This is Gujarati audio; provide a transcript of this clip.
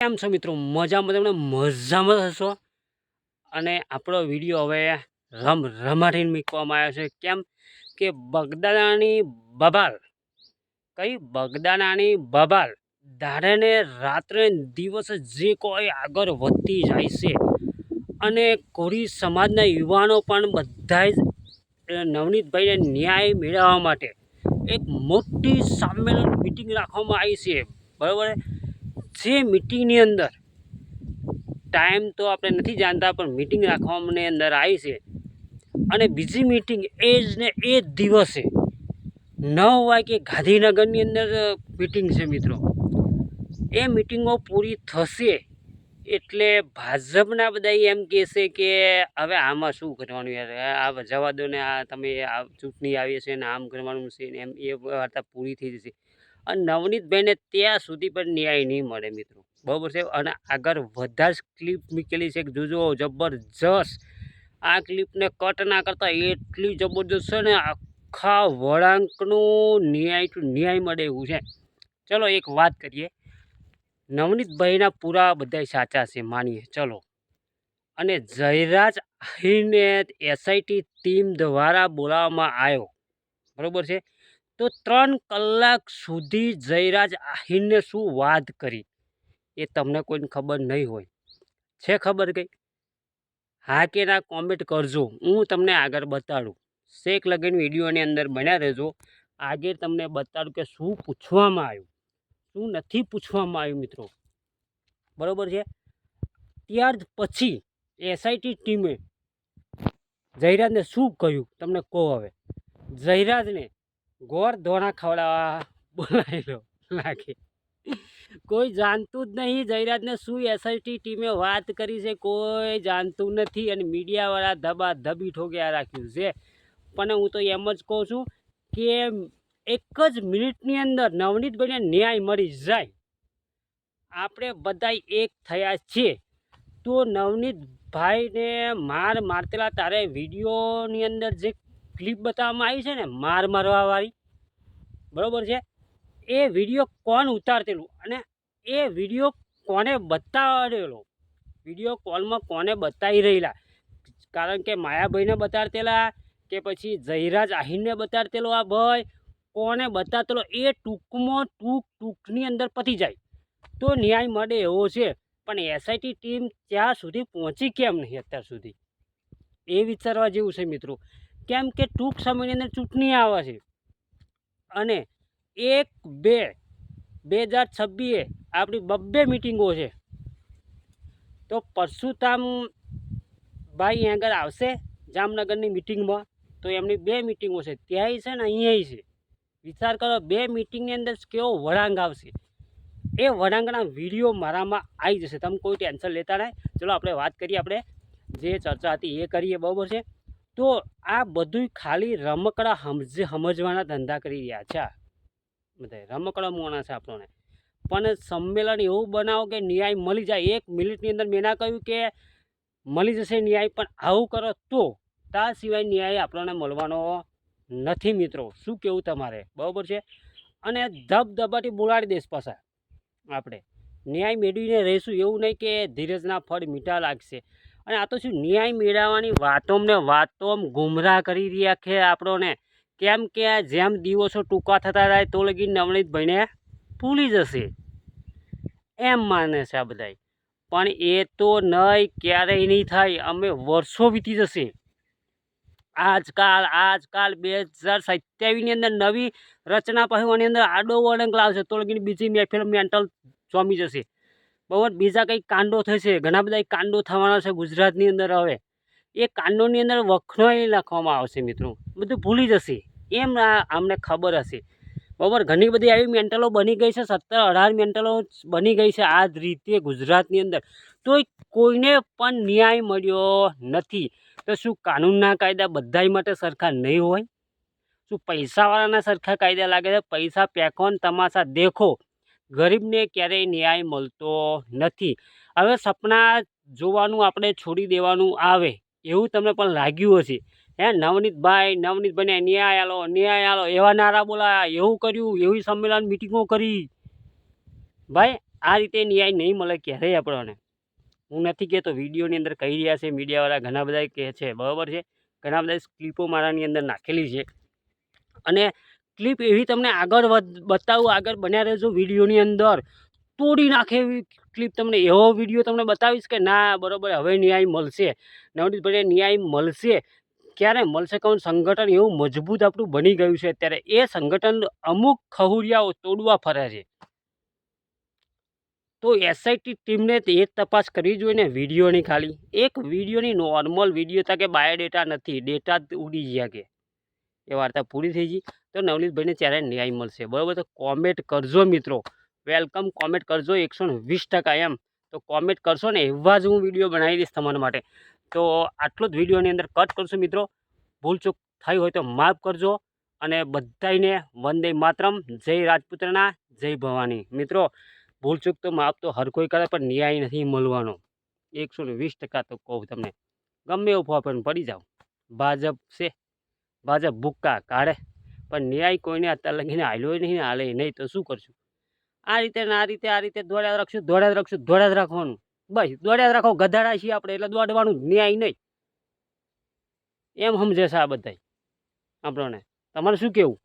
કેમ છો મિત્રો? મજામાં તમને મજામાં હશો? અને આપણો વીડિયો હવે રમ રમાડીને મૂકવામાં આવ્યો છે. કેમ કે બગદાણાની બબાલ, કઈ બગદાણાની બબાલ દાડેને રાત્રે દિવસે જે કોઈ આગળ વધતી જાય છે. અને કોરી સમાજના યુવાનો પણ બધા જ નવનીતભાઈને ન્યાય મેળવવા માટે એક મોટી સામેલ મિટિંગ રાખવામાં આવી છે. બરાબર? જે મિટિંગની અંદર. ટાઈમ તો આપણે નથી જાણતા, પણ મિટિંગ રાખવાની અંદર આવી છે. અને બીજી મિટિંગ એ જ ને એ જ દિવસે નવ વાગે ગાંધીનગરની અંદર મિટિંગ છે મિત્રો. એ મિટિંગો પૂરી થશે એટલે ભાજપના બધા એમ કહેશે કે હવે આમાં શું કરવાનું યાર? આ જવા દો ને, આ તમે આ ચૂંટણી આવી છે ને, આમ કરવાનું છે ને, એમ એ વાર્તા પૂરી થઈ જશે. અને નવનીતભાઈને ત્યાં સુધી પણ ન્યાય નહીં મળે મિત્રો. બરાબર છે? અને આગળ વધારે જ ક્લિપ મૂકેલી છે જોજો જબરજસ્ત. આ ક્લિપને કટ ના કરતાં એટલી જબરજસ્ત છે ને આખા વળાંકનું ન્યાય ટુ ન્યાય મળે એવું છે. ચલો એક વાત કરીએ. નવનીતભાઈના પૂરા બધા સાચા છે, માનીએ. ચલો. અને જયરાજ આહીરને એસઆઈટી ટીમ દ્વારા બોલાવવામાં આવ્યો. બરાબર છે? તો ત્રણ કલાક સુધી જયરાજ આહીરને શું વાત કરી? એ તમને કોઈને ખબર નહીં હોય. છે ખબર કંઈ? હા કે ના કોમેન્ટ કરજો. હું તમને આગળ બતાડું. શેક લગીન વિડીયોની અંદર બન્યા રહેજો. આગળ તમને બતાડું કે શું પૂછવામાં આવ્યું? શું નથી પૂછવામાં આવ્યું મિત્રો? બરાબર છે? ત્યાર પછી એસઆઈટી ટીમે જયરાજને શું કહ્યું? તમને કહો હવે. જયરાજને ગોળ ધોણા ખવડાવવા બોલાયેલો લાગે. કોઈ જાણતું જ નહીં, જયરાજને શું એસઆઈટી ટીમે વાત કરી છે, કોઈ જાણતું નથી અને મીડિયાવાળા ધબા ધબી ઠોક્યા રાખ્યું છે. પણ હું તો એમ જ કહું છું કે એક જ મિનિટની અંદર નવનીતભાઈને ન્યાય મળી જાય. આપણે બધા એક થયા છીએ. તો નવનીતભાઈને માર મારતેલા તારે વિડીયોની અંદર જે ક્લિપ બતાવવામાં આવી છે ને, માર મારવાવાળી બરાબર છે? એ વીડિયો કોણ ઉતારતેલું અને એ વીડિયો કોને બતાવેલો વીડિયો કોલમાં કોને બતાવી રહેલા? કારણ કે માયાભાઈને બતાડતેલા કે પછી જયરાજ આહિરને બતાડતેલો આ ભાઈ? કોને બતાવતેલો એ ટૂંકમાં ટૂંક ટૂંકની અંદર પતી જાય. તો ન્યાય મળે એવો છે. પણ એસઆઈટી ટીમ ત્યાં સુધી પહોંચી કેમ નહીં અત્યાર સુધી? એ વિચારવા જેવું છે મિત્રો. કેમ કે ટૂંક સમયની અંદર ચૂંટણી આવે છે. અને એક, બે બે હજાર છવ્વીસે આપણી બબ્બે મિટિંગો છે. તો પરશુરામ ભાઈ આગળ આવશે જામનગરની મિટિંગમાં, તો એમની બે મિટિંગો છે. ત્યાંય છે ને અહીંયાય છે. વિચાર કરો, બે મિટિંગની અંદર કેવો વળાંક આવશે. એ વળાંકના વીડિયો મારામાં આવી જશે. તમે કોઈ ટેન્શન લેતા નહીં. ચલો, આપણે વાત કરીએ આપણે. જે ચર્ચા હતી એ કરીએ, બરાબર છે? તો આ બધુંય ખાલી રમકડા સમજ સમજવાના ધંધા કરી રહ્યા છે. બધા રમકડા મોણા છે આપણને. પણ સંમેલન એવું બનાવો કે ન્યાય મળી જાય. એક મિનિટની અંદર મેં ના કહ્યું કે મળી જશે ન્યાય, પણ આવું કરો તો તા સિવાય ન્યાય આપણને મળવાનો નથી મિત્રો. શું કેવું તમારે? બરાબર છે? અને ધબધબાટી બોલાડી દઈશ પાછા આપણે. ન્યાય મેળવીને રહીશું. એવું નહીં કે ધીરજના ફળ મીઠા લાગશે. અને આ તો શું ન્યાય મેળવવાની વાતોને વાતોમ ગુમરાહ કરી રહ્યા છે આપણોને. કેમ કે જેમ દિવસો ટૂંકા થતા જાય તો લગી નવનીતભાઈને ભૂલી જશે. એમ માને છે આ બધા પણ એ તો નહીં ક્યારેય નહીં થાય, અમે વર્ષો વીતી જશે. આજકાલ આજકાલ બે હજાર સત્યાવીસની અંદર નવી રચના પહેવાની અંદર આડો વળંગ લાવશે તો લગીને બીજી મહેફિલ મેન્ટલ ચોમી જશે. બહુ જ બીજા કંઈક કાંડો થશે. ઘણા બધા કાંડો થવાના છે ગુજરાતની અંદર હવે. એ કાંડોની અંદર વખણોઈ લખવામાં આવશે મિત્રો. બધું ભૂલી જશે. એમ અમને ખબર હશે. બરાબર, ઘણી બધી આવી મેન્ટલો બની ગઈ છે, સત્તર અઢાર મેન્ટલો બની ગઈ છે આ જ રીતે ગુજરાતની અંદર. તોય કોઈને પણ ન્યાય મળ્યો નથી. તો શું કાનૂનના કાયદા બધાય માટે સરખા નહીં હોય? શું પૈસાવાળાના સરખા કાયદા લાગે છે? પૈસા પેકોન તમાશા દેખો. ગરીબને ક્યારેય ન્યાય મળતો નથી. હવે સપના જોવાનું આપણે છોડી દેવાનું આવે, એવું તમને પણ લાગ્યું હશે. હે નવનીતભાઈ નવનીતભાઈને ન્યાય આલો ન્યાય આલો, એવા નારા બોલાયા, એવું કર્યું, એવી સંમેલન મિટિંગો કરી. ભાઈ, આ રીતે ન્યાય નહીં મળે ક્યારેય આપણને. હું નથી કહેતો, વિડીયોની અંદર કહી રહ્યા છે, મીડિયાવાળા ઘણા બધા કહે છે, બરાબર છે? ઘણા બધા ક્લિપો મારાની અંદર નાખેલી છે. અને ક્લિપ એવી તમને આગળ બતાવું, આગળ બન્યા રહેજો વિડીયોની અંદર. તોડી નાખે એવી ક્લિપ તમને, એવો વીડિયો તમને બતાવીશ કે ના, બરાબર, હવે ન્યાય મળશે. નવનીતભાઈ ન્યાય મળશે. ક્યારે મળશે કહું સંગઠન એવું મજબૂત આપણું બની ગયું છે અત્યારે. એ સંગઠન અમુક ખહુરિયાઓ તોડવા ફરે છે. તો એસઆઈટી ટીમને એ તપાસ કરવી જોઈએ ને વિડીયોની ખાલી. એક વિડીયોની નોર્મલ વીડિયો હતા કે બાયોડેટા નથી, ડેટા ઉડી ગયા કે. એ વાર્તા પૂરી થઈ ગઈ. તો નવનીતભાઈને ત્યારે ન્યાય મળશે. બરાબર? તો કોમેન્ટ કરજો મિત્રો. વેલકમ કોમેન્ટ કરજો એકસો વીસ ટકા એમ. તો કોમેન્ટ કરશો ને એવા જ હું વીડિયો બનાવી દઈશ તમારા માટે. તો આટલો જ વિડીયોની અંદર કટ કરશું મિત્રો. ભૂલચૂક થઈ હોય તો માફ કરજો અને બધાને વંદે માતરમ. જય રાજપુત્રના, જય ભવાની. મિત્રો ભૂલચૂક તો માફ તો હર કોઈ કરે પણ ન્યાય નથી મળવાનો. એકસો વીસ ટકા તો કહું તમને. ગમે એવું ફોફન પડી જાઓ. ભાજપ છે. ભાજપ ભૂક્કા કાઢે. પણ ન્યાય કોઈને અત્યારે લગીને હાલ્યો નહીં હાલે નહીં તો શું કરશું? આ રીતે આ રીતે આ રીતે દોડ્યા રાખશું, દોડ્યા જ રાખશું, દોડ્યા જ રાખવાનું. બસ, દોડ્યા જ રાખો, ગધાડા છીએ આપણે, એટલે દોડવાનું ન્યાય નહીં. એમ સમજે છે આ બધાય. આપણને. તમારે શું કહેવું